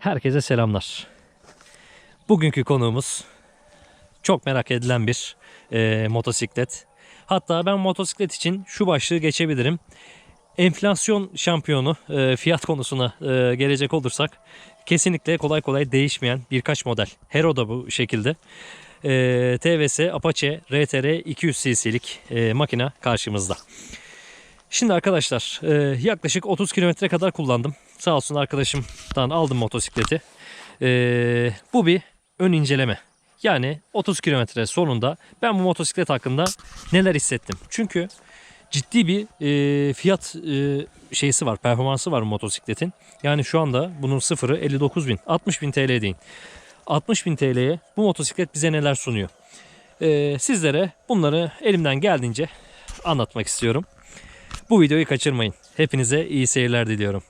Herkese selamlar. Bugünkü konuğumuz çok merak edilen bir e, motosiklet. Hatta ben motosiklet için şu başlığı geçebilirim. Enflasyon şampiyonu e, fiyat konusuna e, gelecek olursak kesinlikle kolay kolay değişmeyen birkaç model. Hero da bu şekilde. E, TVS Apache RTR 200 cc'lik e, makine karşımızda. Şimdi arkadaşlar e, yaklaşık 30 kilometre kadar kullandım. Sağ olsun arkadaşımdan aldım motosikleti. E, bu bir ön inceleme. Yani 30 kilometre sonunda ben bu motosiklet hakkında neler hissettim. Çünkü ciddi bir e, fiyat e, şeysi var, performansı var motosikletin. Yani şu anda bunun sıfırı 59 bin, 60 bin TL deyin. 60 bin TL'ye bu motosiklet bize neler sunuyor. E, sizlere bunları elimden geldiğince anlatmak istiyorum. Bu videoyu kaçırmayın. Hepinize iyi seyirler diliyorum.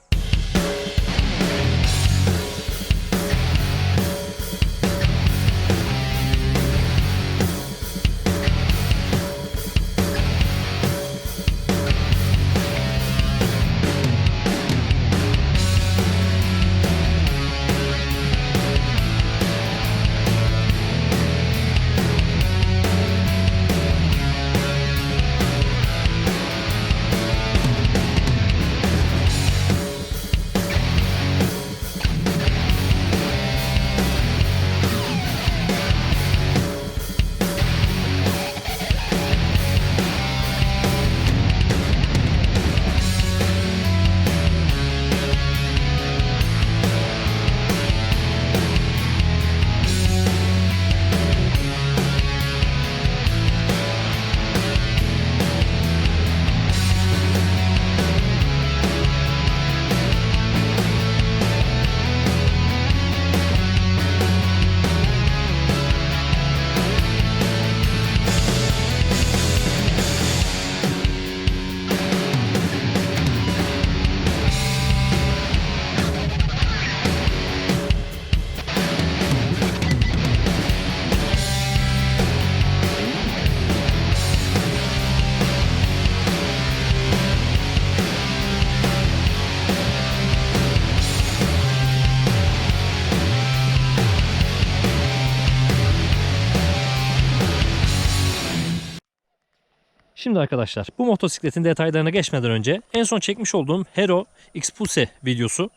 Şimdi arkadaşlar bu motosikletin detaylarına geçmeden önce en son çekmiş olduğum Hero Expulse videosu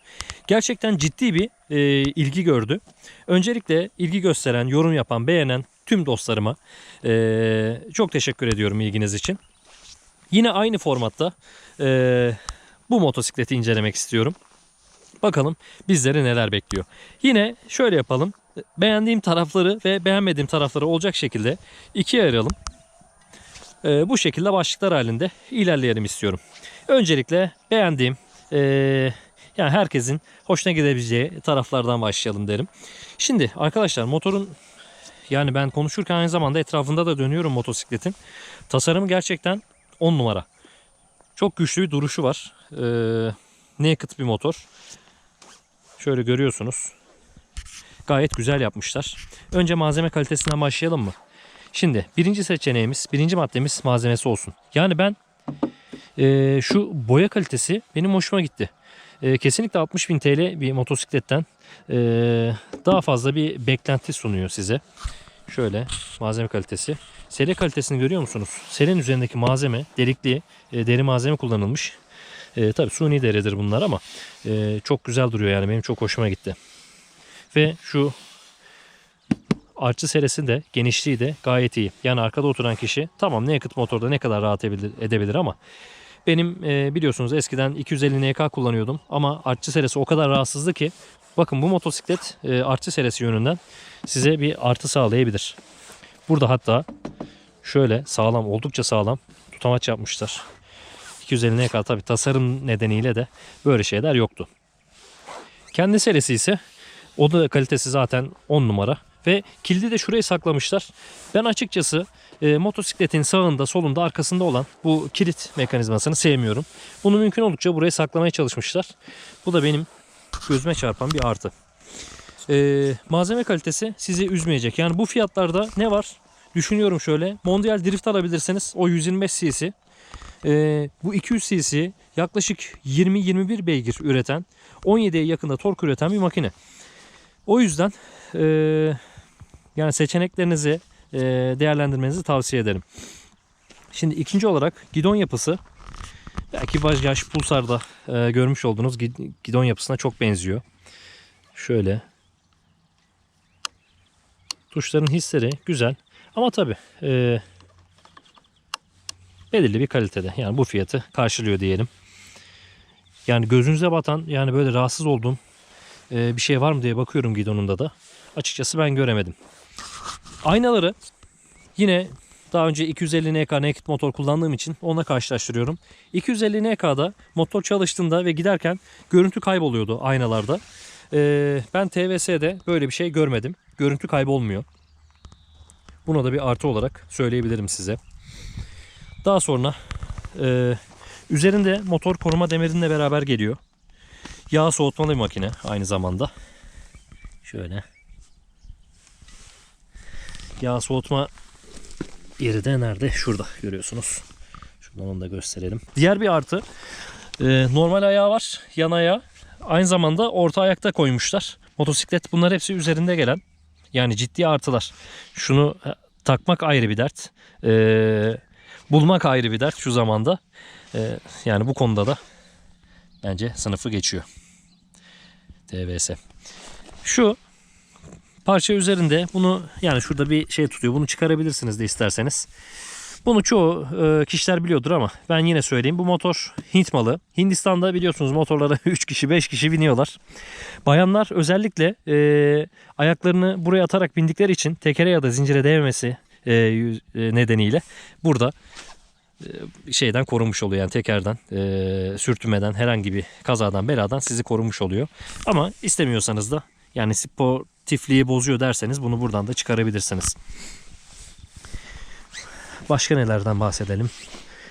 gerçekten ciddi bir e, ilgi gördü. Öncelikle ilgi gösteren, yorum yapan, beğenen tüm dostlarıma e, çok teşekkür ediyorum ilginiz için. Yine aynı formatta e, bu motosikleti incelemek istiyorum. Bakalım bizleri neler bekliyor. Yine şöyle yapalım. Beğendiğim tarafları ve beğenmediğim tarafları olacak şekilde ikiye ayıralım. Ee, bu şekilde başlıklar halinde ilerleyelim istiyorum. Öncelikle beğendiğim ee, yani herkesin hoşuna gidebileceği taraflardan başlayalım derim. Şimdi arkadaşlar motorun yani ben konuşurken aynı zamanda etrafında da dönüyorum motosikletin. Tasarımı gerçekten 10 numara. Çok güçlü bir duruşu var. Ee, naked bir motor. Şöyle görüyorsunuz. Gayet güzel yapmışlar. Önce malzeme kalitesinden başlayalım mı? Şimdi birinci seçeneğimiz, birinci maddemiz malzemesi olsun. Yani ben e, şu boya kalitesi benim hoşuma gitti. E, kesinlikle 60 bin TL bir motosikletten e, daha fazla bir beklenti sunuyor size. Şöyle malzeme kalitesi. Sele kalitesini görüyor musunuz? Selenin üzerindeki malzeme delikli e, deri malzeme kullanılmış. E, tabii suni deridir bunlar ama e, çok güzel duruyor yani benim çok hoşuma gitti. Ve şu artçı seresi de genişliği de gayet iyi. Yani arkada oturan kişi tamam naked motorda ne kadar rahat edebilir ama benim e, biliyorsunuz eskiden 250 NK kullanıyordum ama artçı seresi o kadar rahatsızdı ki bakın bu motosiklet e, artçı seresi yönünden size bir artı sağlayabilir. Burada hatta şöyle sağlam oldukça sağlam tutamaç yapmışlar. 250 NK tabi tasarım nedeniyle de böyle şeyler yoktu. Kendi serisi ise o da kalitesi zaten 10 numara. Ve kilidi de şuraya saklamışlar. Ben açıkçası e, motosikletin sağında, solunda, arkasında olan bu kilit mekanizmasını sevmiyorum. Bunu mümkün oldukça buraya saklamaya çalışmışlar. Bu da benim gözüme çarpan bir artı. E, malzeme kalitesi sizi üzmeyecek. Yani bu fiyatlarda ne var? Düşünüyorum şöyle. Mondial Drift alabilirseniz o 125 cc. E, bu 200 cc yaklaşık 20-21 beygir üreten 17'ye yakında tork üreten bir makine. O yüzden e, yani seçeneklerinizi e, değerlendirmenizi tavsiye ederim. Şimdi ikinci olarak gidon yapısı belki Bajaj Pulsar'da e, görmüş olduğunuz gid- gidon yapısına çok benziyor. Şöyle tuşların hisleri güzel ama tabi e, belirli bir kalitede yani bu fiyatı karşılıyor diyelim. Yani gözünüze batan yani böyle rahatsız olduğum e, bir şey var mı diye bakıyorum gidonunda da. Açıkçası ben göremedim. Aynaları yine daha önce 250 NK naked motor kullandığım için onunla karşılaştırıyorum. 250 NK'da motor çalıştığında ve giderken görüntü kayboluyordu aynalarda. Ee, ben TVS'de böyle bir şey görmedim. Görüntü kaybolmuyor. Buna da bir artı olarak söyleyebilirim size. Daha sonra e, üzerinde motor koruma demirinle beraber geliyor. Yağ soğutmalı makine aynı zamanda. Şöyle. Yağ soğutma yeri de nerede? Şurada görüyorsunuz. Şuradan onu da gösterelim. Diğer bir artı e, normal ayağı var. Yan ayağı. Aynı zamanda orta ayakta koymuşlar. Motosiklet bunlar hepsi üzerinde gelen. Yani ciddi artılar. Şunu e, takmak ayrı bir dert. E, bulmak ayrı bir dert şu zamanda. E, yani bu konuda da bence sınıfı geçiyor. TVS. Şu parça üzerinde bunu yani şurada bir şey tutuyor. Bunu çıkarabilirsiniz de isterseniz. Bunu çoğu e, kişiler biliyordur ama ben yine söyleyeyim. Bu motor Hint malı. Hindistan'da biliyorsunuz motorlara 3 kişi 5 kişi biniyorlar. Bayanlar özellikle e, ayaklarını buraya atarak bindikleri için tekere ya da zincire değmemesi e, e, nedeniyle burada e, şeyden korunmuş oluyor. Yani tekerden, e, sürtünmeden, herhangi bir kazadan, beladan sizi korumuş oluyor. Ama istemiyorsanız da yani sportifliği bozuyor derseniz bunu buradan da çıkarabilirsiniz. Başka nelerden bahsedelim?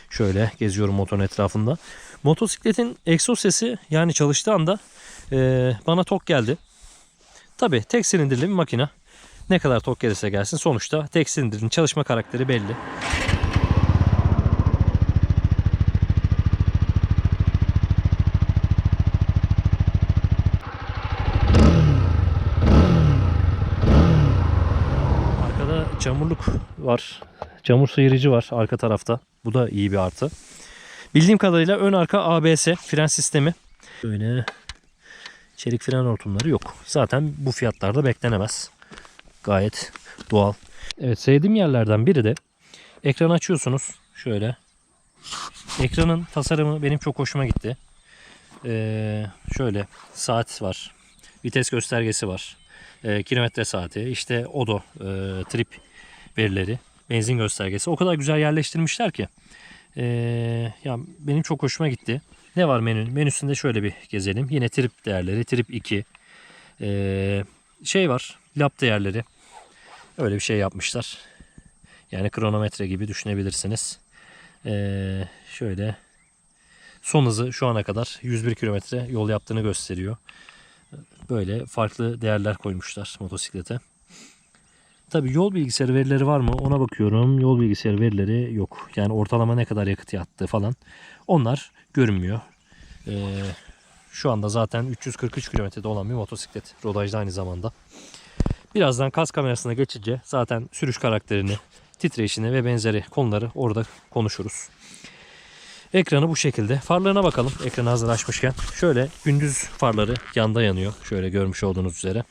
Şöyle geziyorum motorun etrafında. Motosikletin egzoz sesi yani çalıştığı anda e, bana tok geldi. Tabi tek silindirli bir makine. Ne kadar tok gelirse gelsin sonuçta tek silindirin çalışma karakteri belli. Arkada çamurluk var. Çamur sıyırıcı var arka tarafta. Bu da iyi bir artı. Bildiğim kadarıyla ön arka ABS fren sistemi. Böyle çelik fren hortumları yok. Zaten bu fiyatlarda beklenemez. Gayet doğal. Evet sevdiğim yerlerden biri de ekran açıyorsunuz. Şöyle. Ekranın tasarımı benim çok hoşuma gitti. Ee, şöyle saat var. Vites göstergesi var. Ee, kilometre saati. işte odo e, trip verileri. Benzin göstergesi. O kadar güzel yerleştirmişler ki. Ee, ya benim çok hoşuma gitti. Ne var menü? Menüsünde şöyle bir gezelim. Yine trip değerleri. Trip 2. Ee, şey var. Lap değerleri. Öyle bir şey yapmışlar. Yani kronometre gibi düşünebilirsiniz. Ee, şöyle son hızı şu ana kadar 101 kilometre yol yaptığını gösteriyor. Böyle farklı değerler koymuşlar motosiklete. Tabi yol bilgisayarı verileri var mı ona bakıyorum. Yol bilgisayarı verileri yok. Yani ortalama ne kadar yakıt yattı falan. Onlar görünmüyor. Ee, şu anda zaten 343 kilometrede olan bir motosiklet. Rodajda aynı zamanda. Birazdan kas kamerasına geçince zaten sürüş karakterini, titreşini ve benzeri konuları orada konuşuruz. Ekranı bu şekilde. Farlarına bakalım. Ekranı hazır açmışken. Şöyle gündüz farları yanda yanıyor. Şöyle görmüş olduğunuz üzere.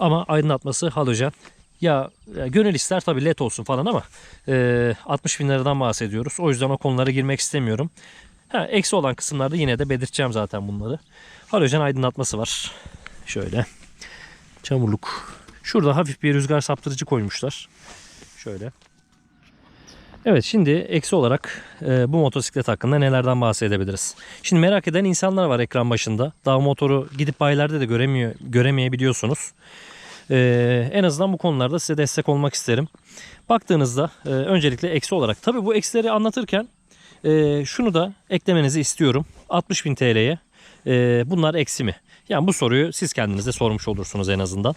Ama aydınlatması halojen. Ya, ya gönül ister tabii led olsun falan ama e, 60 bin liradan bahsediyoruz. O yüzden o konulara girmek istemiyorum. Ha, eksi olan kısımlarda yine de belirteceğim zaten bunları. Halojen aydınlatması var. Şöyle. Çamurluk. Şurada hafif bir rüzgar saptırıcı koymuşlar. Şöyle. Evet şimdi eksi olarak e, bu motosiklet hakkında nelerden bahsedebiliriz? Şimdi merak eden insanlar var ekran başında. Daha motoru gidip bayilerde de göremiyor, göremeyebiliyorsunuz. E, en azından bu konularda size destek olmak isterim. Baktığınızda e, öncelikle eksi olarak. Tabi bu eksileri anlatırken e, şunu da eklemenizi istiyorum. 60.000 TL'ye e, bunlar eksi mi? Yani bu soruyu siz kendinize sormuş olursunuz en azından.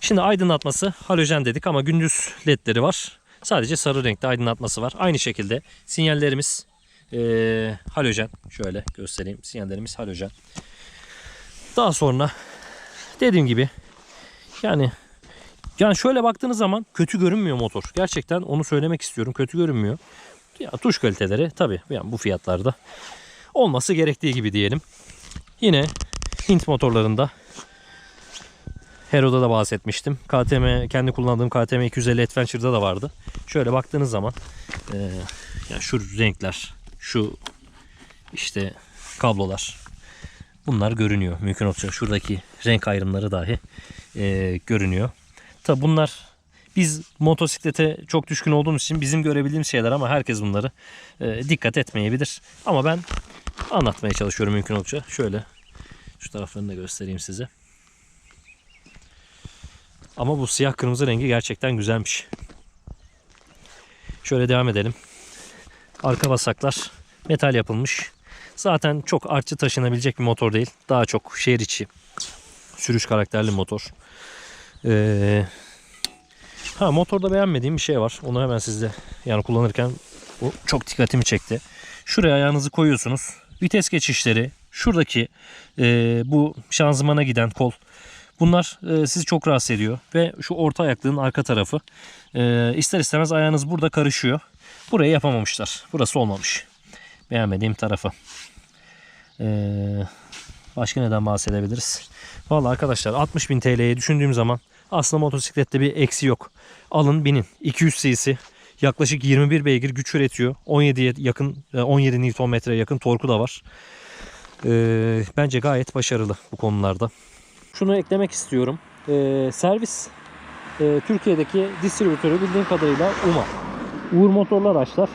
Şimdi aydınlatması halojen dedik ama gündüz ledleri var. Sadece sarı renkte aydınlatması var. Aynı şekilde sinyallerimiz eee, halojen. Şöyle göstereyim. Sinyallerimiz halojen. Daha sonra dediğim gibi yani yani şöyle baktığınız zaman kötü görünmüyor motor. Gerçekten onu söylemek istiyorum. Kötü görünmüyor. Ya tuş kaliteleri tabii yani bu fiyatlarda olması gerektiği gibi diyelim. Yine Hint motorlarında Hero'da da bahsetmiştim. KTM kendi kullandığım KTM 250 Adventure'da da vardı. Şöyle baktığınız zaman e, yani şu renkler, şu işte kablolar bunlar görünüyor. Mümkün olunca şuradaki renk ayrımları dahi e, görünüyor. Tabi bunlar biz motosiklete çok düşkün olduğumuz için bizim görebildiğimiz şeyler ama herkes bunları e, dikkat etmeyebilir. Ama ben anlatmaya çalışıyorum mümkün olunca. Şöyle şu taraflarını da göstereyim size. Ama bu siyah kırmızı rengi gerçekten güzelmiş. Şöyle devam edelim. Arka basaklar metal yapılmış. Zaten çok artçı taşınabilecek bir motor değil. Daha çok şehir içi sürüş karakterli motor. Ee, ha motorda beğenmediğim bir şey var. Onu hemen sizde yani kullanırken bu çok dikkatimi çekti. Şuraya ayağınızı koyuyorsunuz. Vites geçişleri, şuradaki e, bu şanzımana giden kol Bunlar e, sizi çok rahatsız ediyor ve şu orta ayaklığın arka tarafı e, ister istemez ayağınız burada karışıyor. Burayı yapamamışlar. Burası olmamış. Beğenmediğim tarafı. E, başka neden bahsedebiliriz? Vallahi arkadaşlar 60.000 TL'ye düşündüğüm zaman aslında motosiklette bir eksi yok. Alın binin. 200 cc yaklaşık 21 beygir güç üretiyor. 17'ye yakın 17 Nm yakın torku da var. E, bence gayet başarılı bu konularda. Şunu eklemek istiyorum. Ee, servis e, Türkiye'deki distribütörü bildiğim kadarıyla UMA. Uğur Motorlar Araçlar.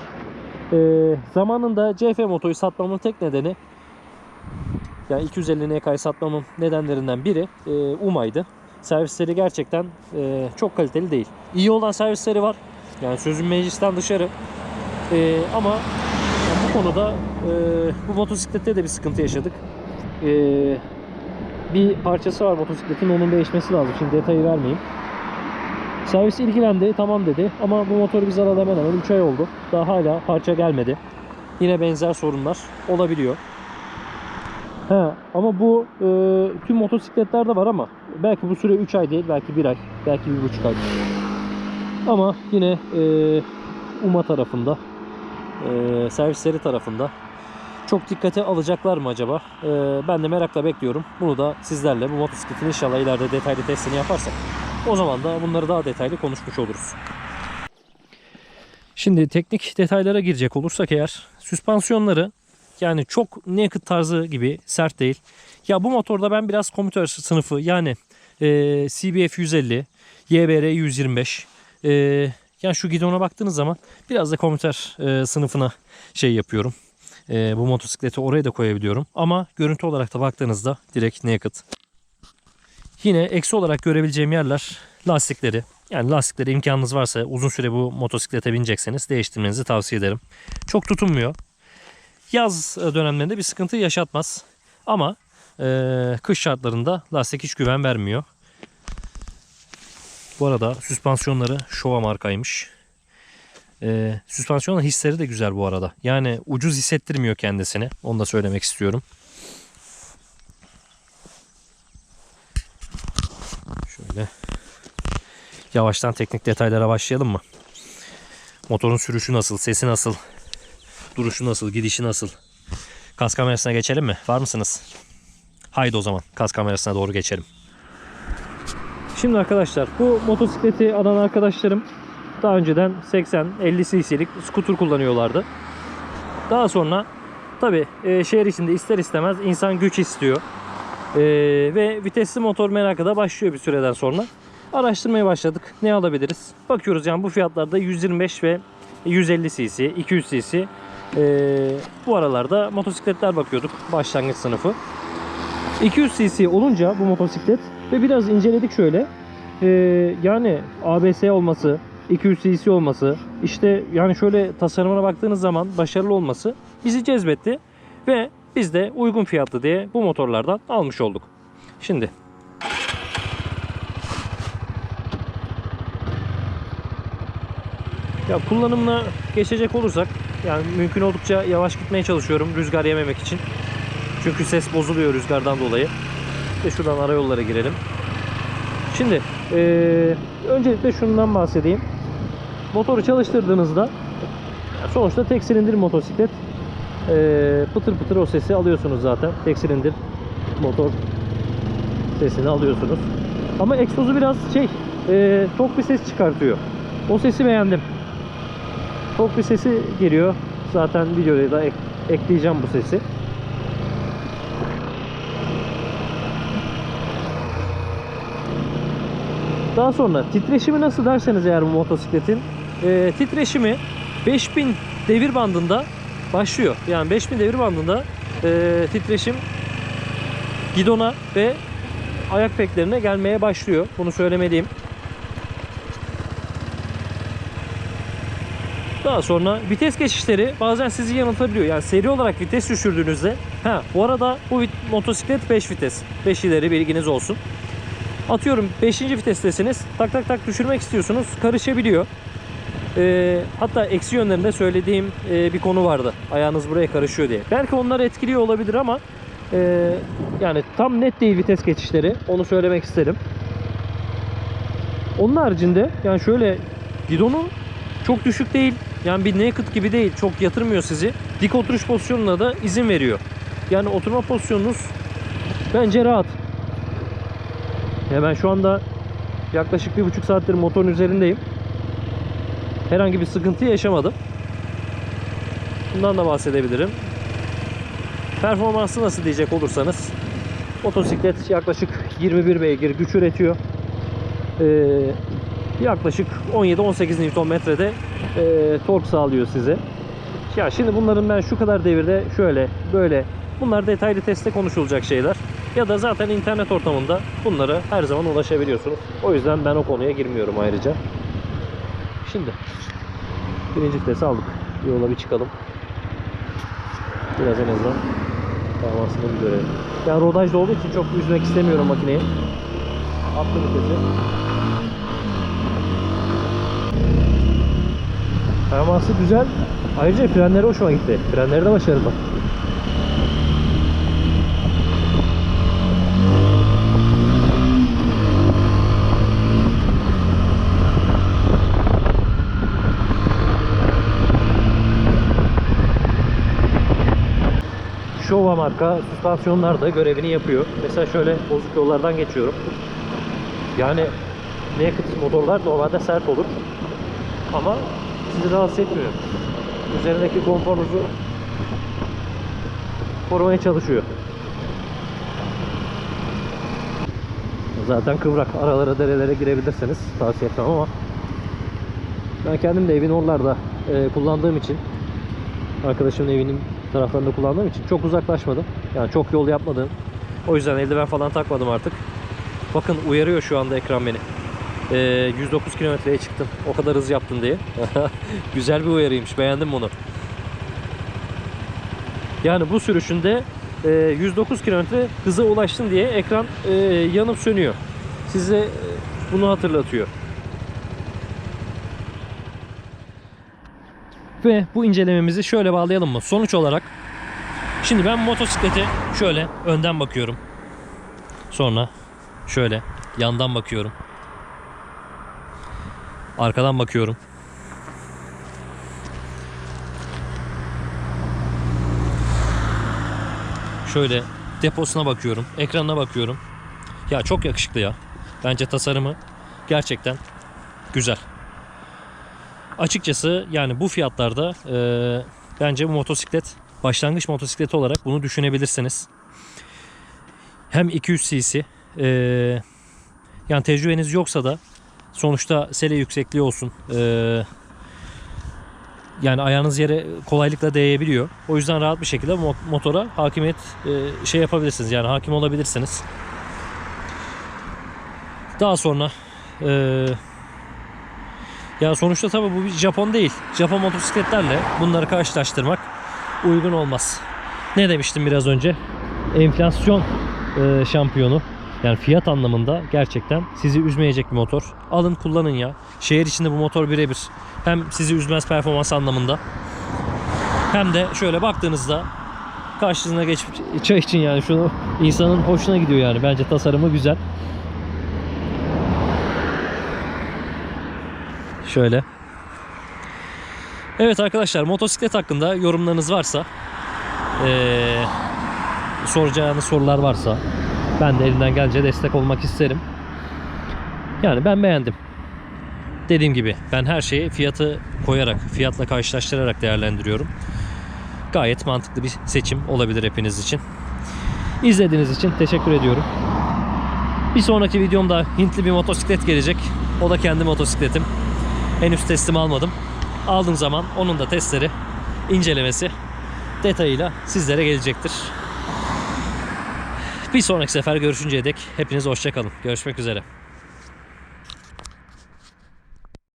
Ee, zamanında CF motoru satmamın tek nedeni yani 250 NK'yı satmamın nedenlerinden biri e, UMA'ydı. Servisleri gerçekten e, çok kaliteli değil. İyi olan servisleri var. Yani sözüm meclisten dışarı. E, ama yani bu konuda e, bu motosiklette de bir sıkıntı yaşadık. E, bir parçası var motosikletin onun değişmesi lazım. Şimdi detayı vermeyeyim. Servis ilgilendi tamam dedi ama bu motoru biz alalı hemen hemen 3 ay oldu. Daha hala parça gelmedi. Yine benzer sorunlar olabiliyor. He, ama bu e, tüm motosikletlerde var ama belki bu süre 3 ay değil belki 1 ay belki 1,5 ay. Ama yine e, UMA tarafında e, servisleri tarafında çok dikkate alacaklar mı acaba? Ee, ben de merakla bekliyorum. Bunu da sizlerle bu motosikletin inşallah ileride detaylı testini yaparsak o zaman da bunları daha detaylı konuşmuş oluruz. Şimdi teknik detaylara girecek olursak eğer süspansiyonları yani çok naked tarzı gibi sert değil. Ya bu motorda ben biraz komütör sınıfı yani e, CBF 150, YBR 125 e, yani şu gidona baktığınız zaman biraz da komütör e, sınıfına şey yapıyorum e, bu motosikleti oraya da koyabiliyorum. Ama görüntü olarak da baktığınızda direkt naked. Yine eksi olarak görebileceğim yerler lastikleri. Yani lastikleri imkanınız varsa uzun süre bu motosiklete binecekseniz değiştirmenizi tavsiye ederim. Çok tutunmuyor. Yaz dönemlerinde bir sıkıntı yaşatmaz. Ama e, kış şartlarında lastik hiç güven vermiyor. Bu arada süspansiyonları Şova markaymış. E, süspansiyon hisleri de güzel bu arada. Yani ucuz hissettirmiyor kendisini. Onu da söylemek istiyorum. Şöyle yavaştan teknik detaylara başlayalım mı? Motorun sürüşü nasıl, sesi nasıl, duruşu nasıl, gidişi nasıl? Kas kamerasına geçelim mi? Var mısınız? Haydi o zaman kas kamerasına doğru geçelim. Şimdi arkadaşlar bu motosikleti alan arkadaşlarım daha önceden 80-50 cc'lik skuter kullanıyorlardı. Daha sonra tabi e, şehir içinde ister istemez insan güç istiyor. E, ve vitesli motor merakı da başlıyor bir süreden sonra. Araştırmaya başladık. Ne alabiliriz? Bakıyoruz yani bu fiyatlarda 125 ve 150 cc, 200 cc e, bu aralarda motosikletler bakıyorduk. Başlangıç sınıfı. 200 cc olunca bu motosiklet ve biraz inceledik şöyle. E, yani ABS olması, 200 cc olması, işte yani şöyle tasarımına baktığınız zaman başarılı olması bizi cezbetti ve biz de uygun fiyatlı diye bu motorlardan almış olduk. Şimdi ya kullanımına geçecek olursak yani mümkün oldukça yavaş gitmeye çalışıyorum rüzgar yememek için. Çünkü ses bozuluyor rüzgardan dolayı. de şuradan arayollara girelim. Şimdi eee, öncelikle şundan bahsedeyim. Motoru çalıştırdığınızda ya sonuçta tek silindir motosiklet. Eee, pıtır pıtır o sesi alıyorsunuz zaten. Tek silindir motor sesini alıyorsunuz. Ama egzozu biraz şey eee tok bir ses çıkartıyor. O sesi beğendim. Tok bir sesi geliyor. Zaten videoya da ek- ekleyeceğim bu sesi. Daha sonra titreşimi nasıl derseniz eğer bu motosikletin e, titreşimi 5000 devir bandında başlıyor. Yani 5000 devir bandında e, titreşim gidona ve ayak peklerine gelmeye başlıyor. Bunu söylemeliyim. Daha sonra vites geçişleri bazen sizi yanıltabiliyor. Yani seri olarak vites düşürdüğünüzde ha bu arada bu motosiklet 5 vites. 5 ileri bilginiz olsun. Atıyorum 5. vitestesiniz. Tak tak tak düşürmek istiyorsunuz. Karışabiliyor. Ee, hatta eksi yönlerinde söylediğim e, bir konu vardı. Ayağınız buraya karışıyor diye. Belki onlar etkiliyor olabilir ama e, yani tam net değil vites geçişleri. Onu söylemek isterim. Onun haricinde yani şöyle gidonu çok düşük değil. Yani bir naked gibi değil. Çok yatırmıyor sizi. Dik oturuş pozisyonuna da izin veriyor. Yani oturma pozisyonunuz bence rahat. Ya ben şu anda yaklaşık bir buçuk saattir motorun üzerindeyim. Herhangi bir sıkıntı yaşamadım. Bundan da bahsedebilirim. Performansı nasıl diyecek olursanız motosiklet yaklaşık 21 beygir güç üretiyor. Ee, yaklaşık 17-18 Nm'de e, tork sağlıyor size. Ya şimdi bunların ben şu kadar devirde şöyle böyle bunlar detaylı testte konuşulacak şeyler. Ya da zaten internet ortamında bunlara her zaman ulaşabiliyorsunuz. O yüzden ben o konuya girmiyorum ayrıca. Şimdi birinci vitesi aldık. Yola bir çıkalım. Biraz en azından performansını bir görelim. Yani rodajda olduğu için çok üzmek istemiyorum makineyi. Attım vitesi. Performansı güzel. Ayrıca frenleri hoşuma gitti. Frenleri de başarılı. Showa marka süspansiyonlar da görevini yapıyor. Mesela şöyle bozuk yollardan geçiyorum. Yani naked motorlar normalde sert olur. Ama sizi rahatsız etmiyor. Üzerindeki konforunuzu korumaya çalışıyor. Zaten kıvrak. Aralara derelere girebilirseniz tavsiye etmem ama ben kendim de evin oralarda e, kullandığım için arkadaşımın evinin taraflarında kullandığım için çok uzaklaşmadım. Yani çok yol yapmadım. O yüzden eldiven falan takmadım artık. Bakın uyarıyor şu anda ekran beni. Ee, 109 kilometreye çıktım. O kadar hız yaptın diye. Güzel bir uyarıymış. Beğendim bunu. Yani bu sürüşünde e, 109 kilometre hıza ulaştın diye ekran e, yanıp sönüyor. Size e, bunu hatırlatıyor. Ve bu incelememizi şöyle bağlayalım mı? Sonuç olarak şimdi ben motosiklete şöyle önden bakıyorum. Sonra şöyle yandan bakıyorum. Arkadan bakıyorum. Şöyle deposuna bakıyorum. Ekranına bakıyorum. Ya çok yakışıklı ya. Bence tasarımı gerçekten güzel. Açıkçası yani bu fiyatlarda e, bence bu motosiklet başlangıç motosikleti olarak bunu düşünebilirsiniz. Hem 200 cc e, yani tecrübeniz yoksa da sonuçta sele yüksekliği olsun. e, yani ayağınız yere kolaylıkla değebiliyor. O yüzden rahat bir şekilde mo- motora hakimiyet e, şey yapabilirsiniz. Yani hakim olabilirsiniz. Daha sonra e, ya sonuçta tabii bu bir Japon değil. Japon motosikletlerle bunları karşılaştırmak uygun olmaz. Ne demiştim biraz önce? Enflasyon e, şampiyonu. Yani fiyat anlamında gerçekten sizi üzmeyecek bir motor. Alın kullanın ya. Şehir içinde bu motor birebir. Hem sizi üzmez performans anlamında. Hem de şöyle baktığınızda karşısına geçip çay için yani şunu insanın hoşuna gidiyor yani. Bence tasarımı güzel. Şöyle. Evet arkadaşlar motosiklet hakkında yorumlarınız varsa eee soracağınız sorular varsa ben de elimden gelince destek olmak isterim. Yani ben beğendim. Dediğim gibi ben her şeyi fiyatı koyarak, fiyatla karşılaştırarak değerlendiriyorum. Gayet mantıklı bir seçim olabilir hepiniz için. İzlediğiniz için teşekkür ediyorum. Bir sonraki videomda Hintli bir motosiklet gelecek. O da kendi motosikletim. Henüz teslim almadım. Aldığım zaman onun da testleri, incelemesi detayıyla sizlere gelecektir. Bir sonraki sefer görüşünceye dek hepiniz hoşçakalın. Görüşmek üzere.